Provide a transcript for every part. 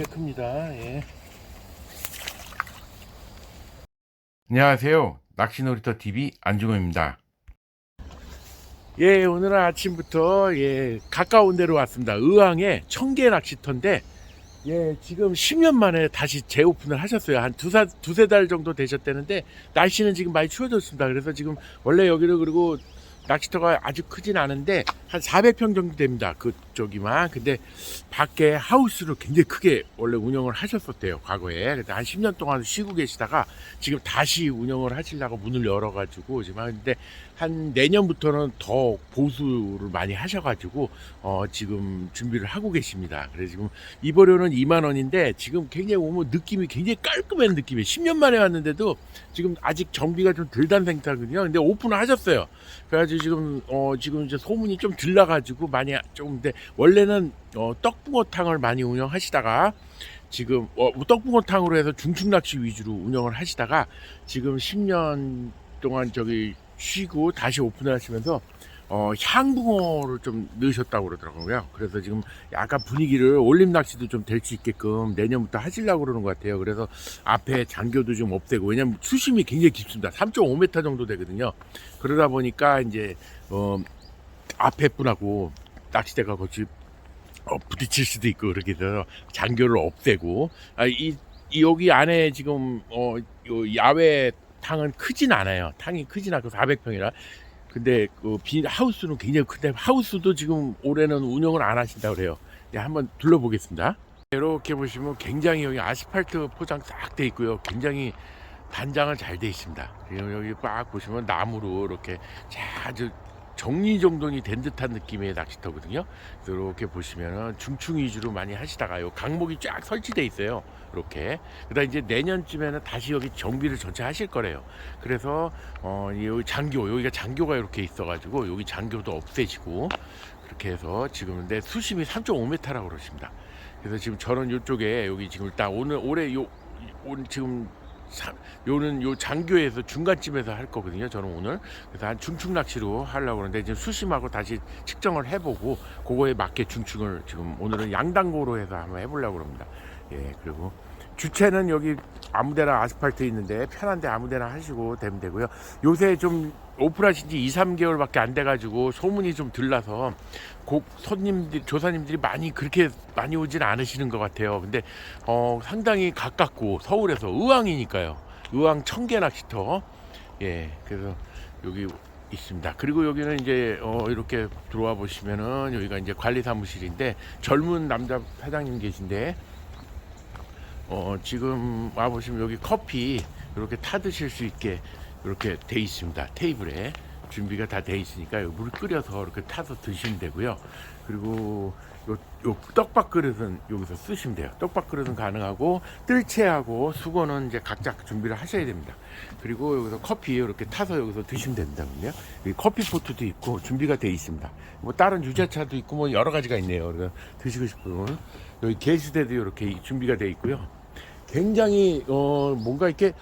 꽤 큽니다. 예. 안녕하세요. 낚시놀이터 TV 안중호입니다. 예, 오늘은 아침부터 예, 가까운 데로 왔습니다. 의왕의 청계 낚시터인데 예, 지금 10년 만에 다시 재오픈을 하셨어요. 한 두사, 두세 달 정도 되셨다는데 날씨는 지금 많이 추워졌습니다. 그래서 지금 원래 여기를 그리고 낚시터가 아주 크진 않은데 한 400평 정도 됩니다. 그 쪽이만. 근데 밖에 하우스를 굉장히 크게 원래 운영을 하셨었대요. 과거에. 근데 한 10년 동안 쉬고 계시다가 지금 다시 운영을 하시려고 문을 열어가지고 지금 근데 한 내년부터는 더 보수를 많이 하셔가지고 어 지금 준비를 하고 계십니다. 그래서 지금 입어료는 2만 원인데 지금 굉장히 오면 느낌이 굉장히 깔끔한 느낌이에요. 10년 만에 왔는데도 지금 아직 정비가 좀 덜 단 상태거든요. 근데 오픈을 하셨어요. 그래가지고 지금 어 지금 이제 소문이 좀 들나가지고 많이 좀 근데 원래는 어 떡붕어탕을 많이 운영하시다가 지금 어, 떡붕어탕으로 해서 중축 낚시 위주로 운영을 하시다가 지금 10년 동안 저기 쉬고 다시 오픈을 하시면서 어, 향붕어를 좀 넣으셨다고 그러더라고요. 그래서 지금 약간 분위기를 올림 낚시도 좀 될 수 있게끔 내년부터 하시려고 그러는 것 같아요. 그래서 앞에 장교도 좀 없애고, 왜냐면 수심이 굉장히 깊습니다. 3.5m 정도 되거든요. 그러다 보니까 이제, 어, 앞에 분하고 낚시대가 같이 어, 부딪힐 수도 있고 그렇게 돼서 장교를 없애고 아, 이, 이 여기 안에 지금 어, 요 야외 탕은 크진 않아요. 탕이 크진 않고 400평이라. 근데 그 빈 하우스는 굉장히 큰데 하우스도 지금 올해는 운영을 안 하신다 그래요. 네, 한번 둘러보겠습니다. 이렇게 보시면 굉장히 여기 아스팔트 포장 싹 돼 있고요. 굉장히 단장은 잘돼 있습니다. 여기 빡 보시면 나무로 이렇게 아주 정리정돈이 된 듯한 느낌의 낚시터거든요. 이렇게 보시면은 중충 위주로 많이 하시다가요. 강목이 쫙 설치돼 있어요. 이렇게. 그다음 이제 내년쯤에는 다시 여기 정비를 전체 하실 거래요. 그래서 어 여기 장교 여기가 장교가 이렇게 있어가지고 여기 장교도 없애시고 그렇게 해서 지금 근데 수심이 3.5m라고 그러십니다. 그래서 지금 저는 이쪽에 여기 지금 일단 오늘 올해 요 오늘 지금 사- 요는 요 장교에서 중간쯤에서 할 거거든요. 저는 오늘 그래서 한 중축 낚시로 하려고 그러는데 지금 수심하고 다시 측정을 해보고 그거에 맞게 중축을 지금 오늘은 양단고로 해서 한번 해보려고 합니다. 예 그리고 주체는 여기 아무데나 아스팔트 있는데 편한데 아무데나 하시고 되면 되고요. 요새 좀 오픈하신 지 2, 3개월밖에 안 돼가지고 소문이 좀 들라서 곡 손님들 조사님들이 많이 그렇게 많이 오진 않으시는 것 같아요. 근데 어, 상당히 가깝고 서울에서 의왕이니까요. 의왕 청계 낚시터 예 그래서 여기 있습니다. 그리고 여기는 이제 어, 이렇게 들어와 보시면은 여기가 이제 관리 사무실인데 젊은 남자 사장님 계신데 어, 지금 와 보시면 여기 커피 이렇게 타 드실 수 있게 이렇게 돼 있습니다. 테이블에 준비가 다 돼 있으니까 물 끓여서 이렇게 타서 드시면 되고요. 그리고 요, 요 떡밥 그릇은 여기서 쓰시면 돼요. 떡밥 그릇은 가능하고 뜰채하고 수건은 이제 각자 준비를 하셔야 됩니다. 그리고 여기서 커피 이렇게 타서 여기서 드시면 된다군요. 커피 포트도 있고 준비가 돼 있습니다. 뭐 다른 유자차도 있고 뭐 여러 가지가 있네요. 그래서 드시고 싶으면 여기 게시대도 이렇게 준비가 돼 있고요. 굉장히 어 뭔가 이렇게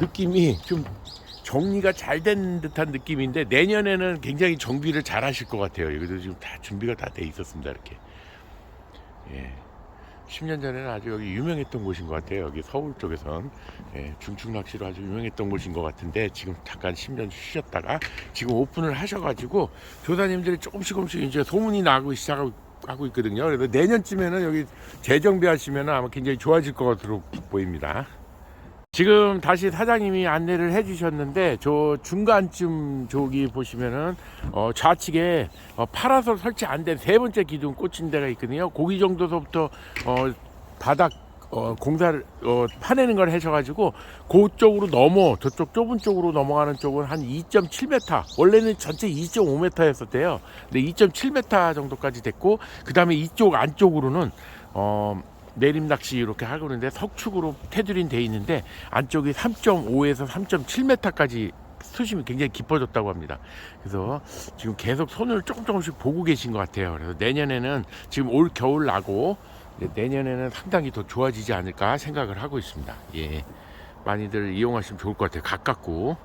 느낌이 좀 정리가 잘 된 듯한 느낌인데 내년에는 굉장히 정비를 잘 하실 것 같아요. 여기도 지금 다 준비가 다 돼 있었습니다. 이렇게. 예. 10년 전에는 아주 여기 유명했던 곳인 것 같아요. 여기 서울 쪽에선 예, 중축 낚시로 아주 유명했던 곳인 것 같은데 지금 잠깐 10년 쉬셨다가 지금 오픈을 하셔가지고 조사님들이 조금씩 조금씩 이제 소문이 나고 시작하고 하고 있거든요. 그래서 내년쯤에는 여기 재정비하시면 아마 굉장히 좋아질 것으로 보입니다. 지금 다시 사장님이 안내를 해주셨는데 저 중간쯤 저기 보시면은 어 좌측에 어 파라솔 설치 안 된 세 번째 기둥 꽂힌 데가 있거든요. 고기 정도서부터 어 바닥 어 공사를 어 파내는 걸 하셔가지고 그쪽으로 넘어 저쪽 좁은 쪽으로 넘어가는 쪽은 한 2.7m 원래는 전체 2.5m였었대요. 근데 2.7m 정도까지 됐고 그 다음에 이쪽 안쪽으로는 어 내림 낚시 이렇게 하고 그러는데 석축으로 테두리는 돼 있는데 안쪽이 3.5에서 3.7m까지 수심이 굉장히 깊어졌다고 합니다. 그래서 지금 계속 손을 조금 조금씩 보고 계신 것 같아요. 그래서 내년에는 지금 올 겨울 나고 내년에는 상당히 더 좋아지지 않을까 생각을 하고 있습니다. 예. 많이들 이용하시면 좋을 것 같아요. 가깝고.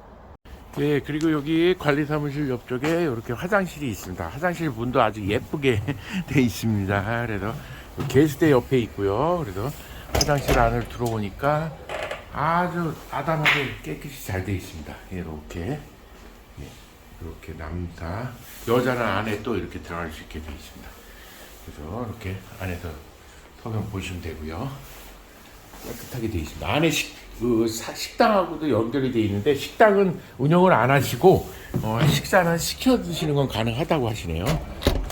예, 그리고 여기 관리사무실 옆쪽에 이렇게 화장실이 있습니다. 화장실 문도 아주 예쁘게 돼 있습니다. 그래서 게스트 옆에 있고요. 그래서 화장실 안을 들어오니까 아주 아담하게 깨끗이 잘 되어 있습니다. 이렇게 예, 이렇게 남자 여자는 안에 또 이렇게 들어갈 수 있게 되어 있습니다. 그래서 이렇게 안에서 소변 보시면 되고요. 깨끗하게 되어 있습니다. 안에 식, 그 사- 식당하고도 연결이 되어 있는데 식당은 운영을 안 하시고 어, 식사는 시켜 드시는 건 가능하다고 하시네요.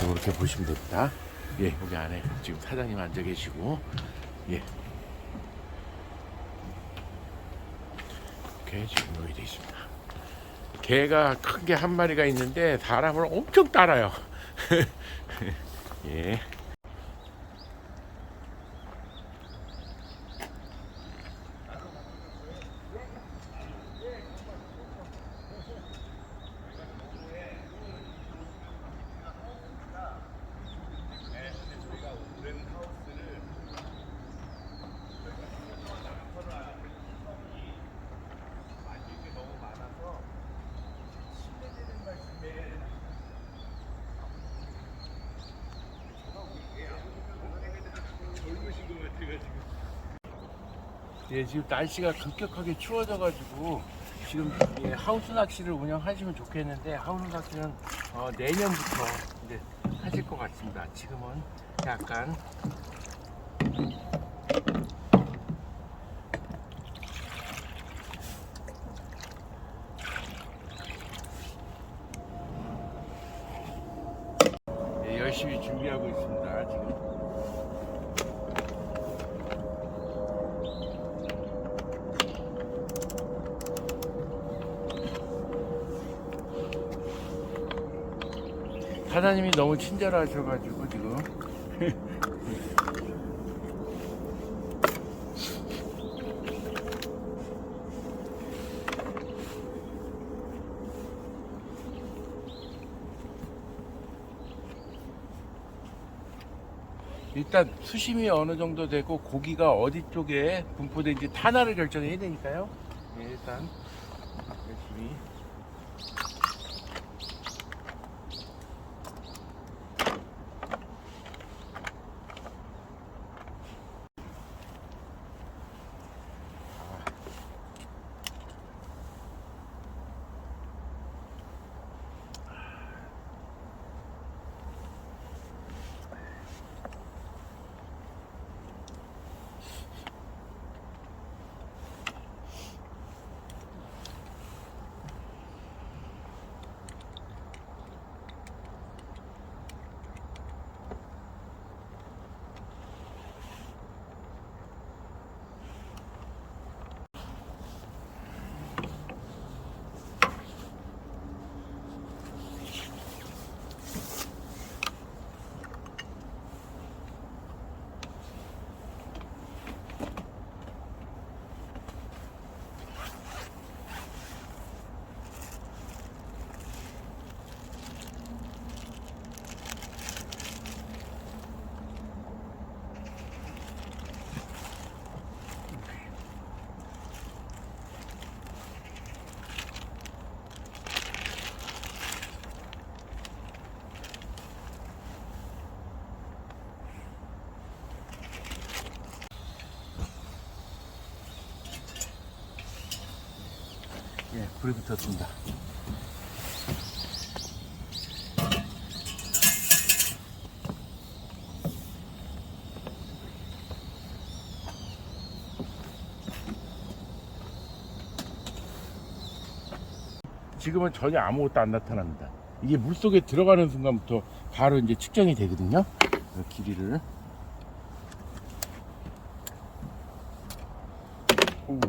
이렇게 보시면 됩니다. 예, 여기 안에 지금 사장님 앉아 계시고 예. 이렇게 지금 여기 되어 있습니다. 개가 큰 게 한 마리가 있는데 사람을 엄청 따라요. 예. 예, 지금 날씨가 급격하게 추워져가지고 지금 예, 하우스 낚시를 운영하시면 좋겠는데 하우스 낚시는 어, 내년부터 이제 하실 것 같습니다. 지금은 약간 예, 열심히 준비하고 있습니다. 지금. 사장님이 너무 친절하셔가지고 지금 일단 수심이 어느 정도 되고 고기가 어디 쪽에 분포된지 탄화를 결정해야 되니까요. 예, 일단 열심히 예, 불이 붙었습니다. 지금은 전혀 아무것도 안 나타납니다. 이게 물 속에 들어가는 순간부터 바로 이제 측정이 되거든요. 그 길이를. 오.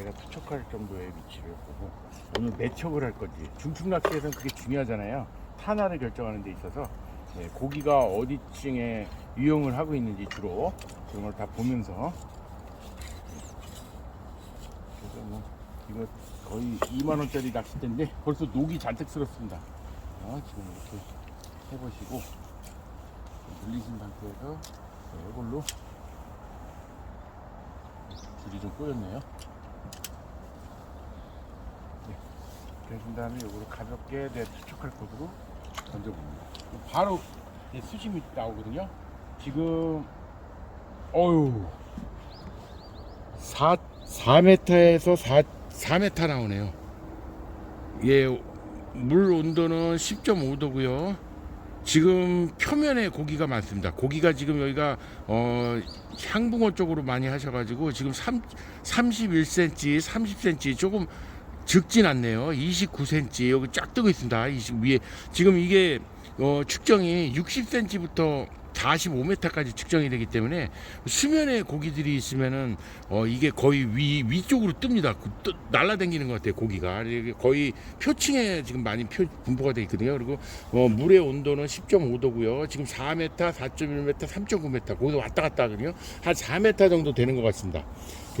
내가 투척할 정도의 위치를 보고 오늘 매척을 할 건지 중축 낚시에서는 그게 중요하잖아요. 탄화를 결정하는 데 있어서 네, 고기가 어디층에 유용을 하고 있는지 주로 그런 걸 다 보면서. 그래서 뭐 이거 거의 2만 원짜리 낚싯대인데 벌써 녹이 잔뜩 쓸었습니다. 어, 지금 이렇게 해보시고 물리신 상태에서 네, 이걸로 줄이 좀 꼬였네요 그러신 다음에 이거를 가볍게 내 투척할 곳으로 던져봅니다. 바로 이제 수심이 나오거든요. 지금 어유 4 4m에서 4 4m 나오네요. 예, 물 온도는 10.5도고요. 지금 표면에 고기가 많습니다. 고기가 지금 여기가 어, 향붕어 쪽으로 많이 하셔가지고 지금 3, 31cm, 30cm 조금 적진 않네요. 29cm 여기 쫙 뜨고 있습니다. 이 지금 위에 지금 이게 어, 측정이 60cm부터 45m까지 측정이 되기 때문에 수면에 고기들이 있으면은 어 이게 거의 위 위쪽으로 뜹니다. 그 뜨- 날아다니는 것 같아요 고기가 거의 표층에 지금 많이 표, 분포가 되어 있거든요. 그리고 어 물의 온도는 10.5도고요. 지금 4m, 4.1m, 3.9m 거기서 왔다 갔다 하거든요. 한 4m 정도 되는 것 같습니다.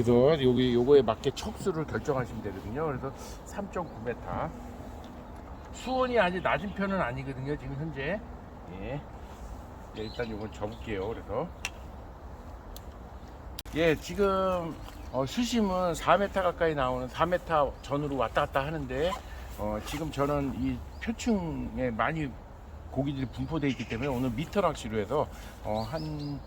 그래서 여기 요거에 맞게 척수를 결정하시면 되거든요. 그래서 3.9m 수온이 아직 낮은 편은 아니거든요. 지금 현재 예. 예, 일단 요건 접을게요. 그래서 예, 지금 어, 수심은 4m 가까이 나오는 4m 전으로 왔다 갔다 하는데 어, 지금 저는 이 표층에 많이 고기들이 분포되어 있기 때문에 오늘 미터 낚시로 해서 어, 한,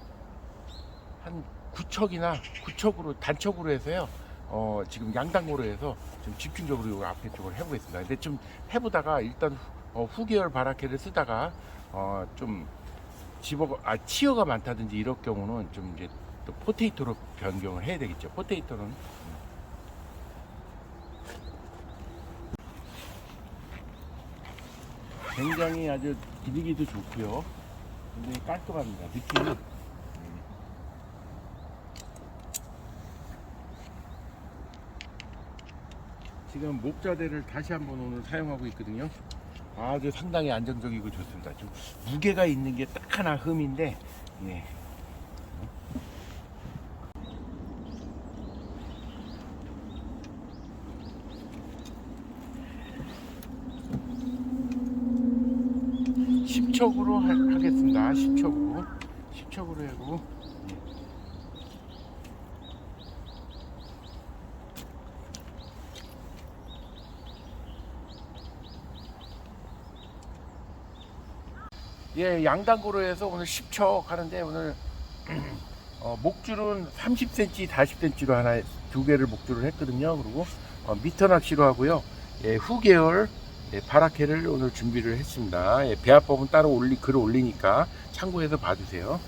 한 9척이나 9척으로 단척으로 해서요. 어, 지금 양당고로 해서 좀 집중적으로 요 앞에 쪽을 해보겠습니다. 근데 좀 해보다가 일단 후, 어, 후계열 바라케를 쓰다가 어, 좀 집어 아 치어가 많다든지 이럴 경우는 좀 이제 또 포테이토로 변경을 해야 되겠죠. 포테이토는 굉장히 아주 분위기도 좋고요. 굉장히 깔끔합니다. 느낌이 지금 목자대를 다시 한번 오늘 사용하고 있거든요. 아주 상당히 안정적이고 좋습니다. 좀 무게가 있는 게 딱 하나 흠인데, 예. 십척으로 하겠습니다. 십척으로 십척으로 하고. 예. 예, 양당구로 해서 오늘 10척 하는데 오늘 어, 목줄은 30cm, 40cm로 하나 두 개를 목줄을 했거든요. 그리고 어, 미터 낚시로 하고요. 예, 후계열 예, 바라케를 오늘 준비를 했습니다. 예, 배합법은 따로 올리 글을 올리니까 참고해서 봐주세요.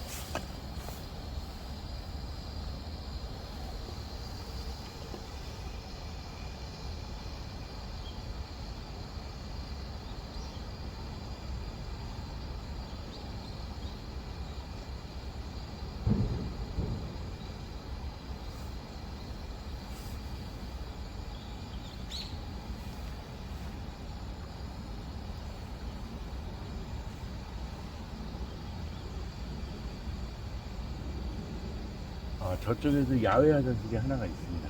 아, 저쪽에도 야외 화장실이 하나가 있습니다.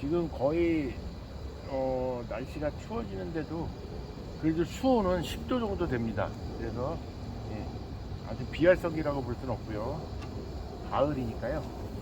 지금 거의 어, 날씨가 추워지는데도 그래도 수온은 10도 정도 됩니다. 그래서 예, 아주 비활성기라고 볼 수는 없고요. 가을이니까요.